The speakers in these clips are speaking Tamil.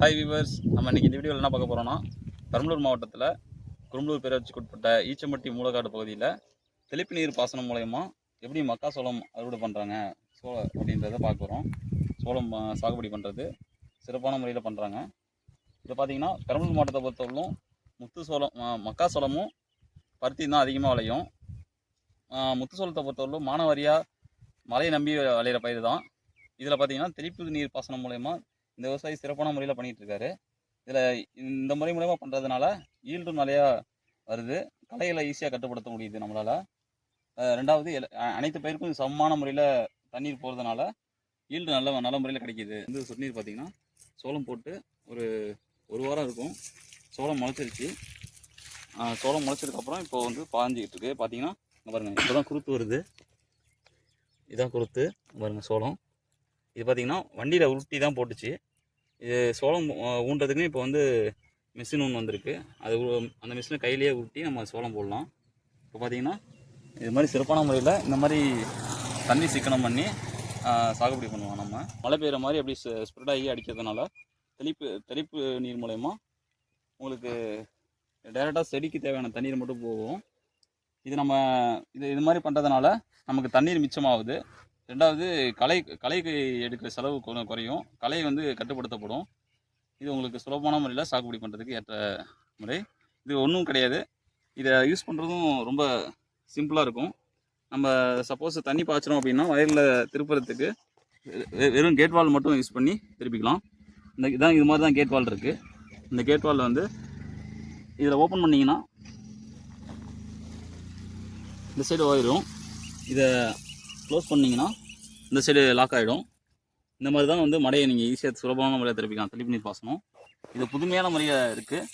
வியூவர்ஸ் நம்ம இன்றைக்கி இந்த வீடியோவில் என்ன பார்க்க போகிறோம்னா பெரம்பலூர் மாவட்டத்தில் குரும்பலூர் பேரூராட்சிக்குட்பட்ட ஈச்சம்பட்டி மூலக்காடு பகுதியில் தெளிப்பு நீர் பாசனம் மூலயமா எப்படி மக்காசோளம் அறுவடை பண்ணுறாங்க சோள அப்படின்றத பார்க்க போகிறோம் சோளம் சாகுபடி பண்ணுறது சிறப்பான முறையில் பண்ணுறாங்க இப்போ பார்த்தீங்கன்னா பெரம்பலூர் மாவட்டத்தை பொறுத்தவரையிலும் முத்து சோளம் ஆ, மக்காசோளமும் பருத்தி தான் அதிகமாக விளையும். முத்து சோளத்தை பொறுத்தவரையிலும் மானவரியாக மழையை நம்பி விளையிற பயிர் தான். இதில் பார்த்தீங்கன்னா தெளிப்பு நீர் பாசனம் மூலயமா இந்த விவசாயி சிறப்பான முறையில் பண்ணிகிட்டு இருக்காரு இதில் இந்த முறை மூலயமா பண்ணுறதுனால ஈல்டும் நிறையா வருது. களைகளை ஈஸியாக கட்டுப்படுத்த முடியுது நம்மளால். ரெண்டாவது அனைத்து பயிருக்கும் சமமான முறையில் தண்ணீர் போகிறதுனால ஈல்டு நல்ல நல்ல முறையில் கிடைக்கிது. வந்து சொட்டுநீர் பார்த்திங்கன்னா சோளம் போட்டு ஒரு ஒரு வாரம் இருக்கும். சோளம் முளைச்சிருச்சு. சோளம் முளைச்சதுக்கப்புறம் இப்போ வந்து பாஞ்சிக்கிட்டு இருக்கு. பார்த்தீங்கன்னா பாருங்கள் இப்போ தான் குருத்து வருது. இதான் குருத்து பாருங்கள் பாருங்க சோளம். இது பார்த்தீங்கன்னா வண்டியில் உருட்டி தான் போட்டுச்சு. இது சோளம் ஊன்றதுக்குன்னு இப்போ வந்து மிஷின் ஒன்று வந்திருக்கு. அது அந்த மிஷினை கையிலேயே உருட்டி நம்ம சோளம் போடலாம். இப்போ பார்த்தீங்கன்னா இது மாதிரி சிறப்பான முறையில் இந்த மாதிரி தண்ணி சிக்கனம் பண்ணி சாகுபடி பண்ணுவோம் நம்ம. மழை பெய்கிற மாதிரி அப்படி ஸ்ப்ரெட் ஆகி அடிக்கிறதுனால தெளிப்பு தெளிப்பு நீர் மூலயமா உங்களுக்கு டைரெக்டாக செடிக்கு தேவையான தண்ணீர் மட்டும் போகும். இது நம்ம இது இது மாதிரி பண்ணுறதுனால நமக்கு தண்ணீர் மிச்சமாகுது. ரெண்டாவது களை கலைக்கு எடுக்கிற செலவு குறையும். களை வந்து கட்டுப்படுத்தப்படும். இது உங்களுக்கு சுலபமான முறையில் சாகுபடி பண்ணுறதுக்கு ஏற்ற முறை. இது ஒன்றும் கிடையாது. இதை யூஸ் பண்ணுறதும் ரொம்ப சிம்பிளாக இருக்கும். நம்ம சப்போஸ் தண்ணி பாய்ச்சிரும் அப்படின்னா வயலில் திருப்புறத்துக்கு வெறும் கேட் வால் மட்டும் யூஸ் பண்ணி திருப்பிக்கலாம். இந்த இதான் இது மாதிரி தான் கேட் வால் இருக்குது இந்த கேட் வாலில் வந்து இதில் ஓப்பன் பண்ணிங்கன்னா இந்த சைடு ஓயிடும் இதை க்ளோஸ் பண்ணிங்கன்னா இந்த சைடு லாக் ஆகிடும் இந்த மாதிரி தான் வந்து மடையை நீங்கள் ஈஸியாக சுலபமான முறையில் திருப்பிக்கலாம். தெளிப்பு நீர் பாசனம் இது புதுமையான முறையாக இருக்குது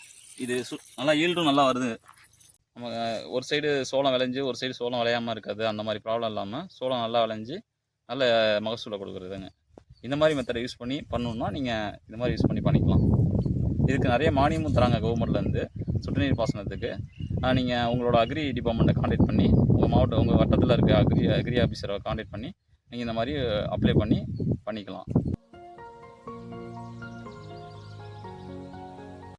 இது சு நல்லா ஈல்டும் நல்லா வருது. நம்ம ஒரு சைடு சோளம் விளைஞ்சு ஒரு சைடு சோளம் விளையாமல் இருக்காது அந்த மாதிரி ப்ராப்ளம் இல்லாமல் சோளம் நல்லா விளைஞ்சு நல்ல மகசூலை கொடுக்குறதுங்க. இந்த மாதிரி மெத்தடை யூஸ் பண்ணி பண்ணணுன்னா நீங்கள் இந்த மாதிரி யூஸ் பண்ணி பண்ணிக்கலாம். இதுக்கு நிறைய மானியமும் தராங்க கவர்மெண்ட்லேருந்து சொட்டு நீர் பாசனத்துக்கு. நீங்கள் உங்களோட அக்ரி டிபார்ட்மெண்ட்டை காண்டாக்ட் பண்ணி உங்கள் மாவட்டம் உங்கள் வட்டத்தில் இருக்க அக்ரி அக்ரி ஆஃபீஸரை காண்டாக்ட் பண்ணி நீங்கள் இந்த மாதிரி அப்ளை பண்ணி பண்ணிக்கலாம்.